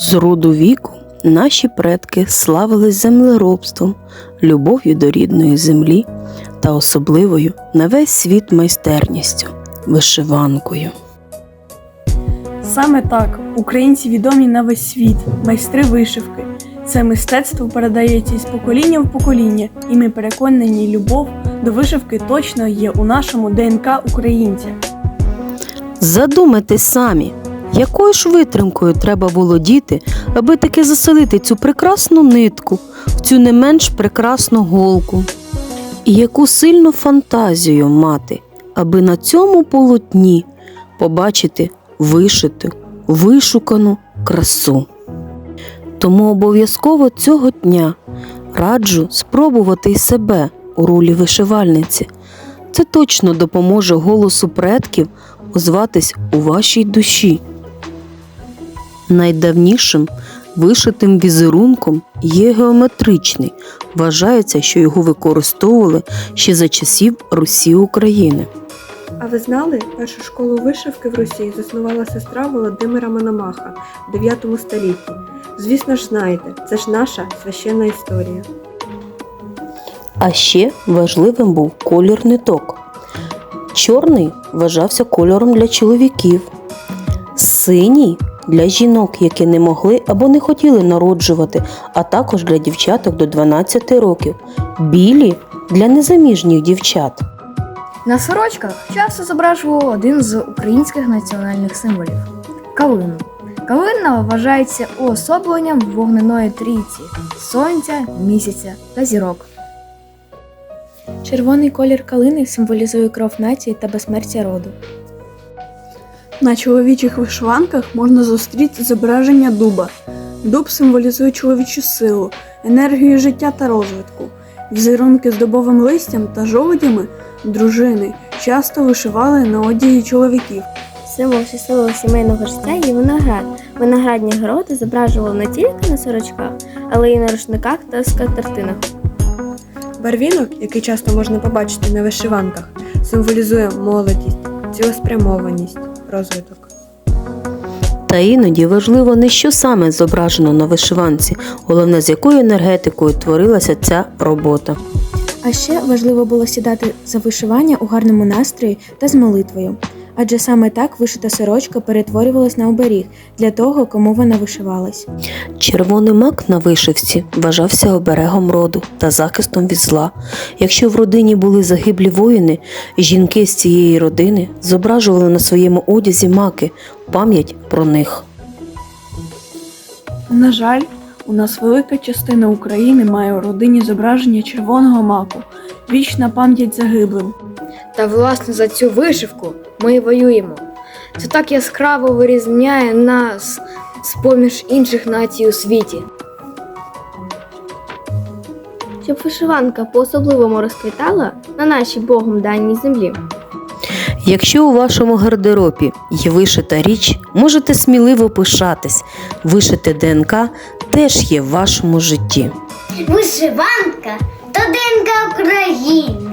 З роду віку наші предки славились землеробством, любов'ю до рідної землі та особливою на весь світ майстерністю вишиванкою. Саме так українці відомі на весь світ, майстри вишивки. Це мистецтво передається із покоління в покоління, і ми переконані, любов до вишивки точно є у нашому ДНК українця. Задумайтесь самі, якою ж витримкою треба володіти, аби таки заселити цю прекрасну нитку в цю не менш прекрасну голку. І яку сильну фантазію мати, аби на цьому полотні побачити вишиту, вишукану красу. Тому обов'язково цього дня раджу спробувати й себе у ролі вишивальниці. Це точно допоможе голосу предків озватись у вашій душі. Найдавнішим вишитим візерунком є геометричний. Вважається, що його використовували ще за часів Русі України. А ви знали, першу школу вишивки в Росії заснувала сестра Володимира Мономаха в 9 столітті. Звісно ж, знаєте, це ж наша священна історія. А ще важливим був колір ниток. Чорний вважався кольором для чоловіків, синій для жінок, які не могли або не хотіли народжувати, а також для дівчаток до 12 років, білі для незаміжніх дівчат. На сорочках часто зображували один з українських національних символів калину. Калина вважається уособленням вогненої трійці сонця, місяця та зірок. Червоний колір калини символізує кров нації та безсмертя роду. На чоловічих вишиванках можна зустріти зображення дуба. Дуб символізує чоловічу силу, енергію життя та розвитку. Візерунки з дубовим листям та жолудями дружини часто вишивали на одязі чоловіків. Символ щасливого сімейного життя є виноград. Виноградні городи зображували не тільки на сорочках, але й на рушниках та скатертинах. Барвінок, який часто можна побачити на вишиванках, символізує молодість, цілеспрямованість, розвиток. Та іноді важливо не що саме зображено на вишиванці, головне з якою енергетикою творилася ця робота. А ще важливо було сідати за вишивання у гарному настрої та з молитвою. Адже саме так вишита сорочка перетворювалась на оберіг для того, кому вона вишивалась. Червоний мак на вишивці вважався оберегом роду та захистом від зла. Якщо в родині були загиблі воїни, жінки з цієї родини зображували на своєму одязі маки пам'ять про них. На жаль, у нас велика частина України має у родині зображення червоного маку, вічна пам'ять загиблим. Та власне за цю вишивку ми і воюємо. Це так яскраво вирізняє нас з поміж інших націй у світі. Щоб вишиванка по-особливому розквітала на нашій Богом даній землі. Якщо у вашому гардеробі є вишита річ, можете сміливо пишатись. Вишите ДНК теж є в вашому житті. Вишиванка то ДНК України.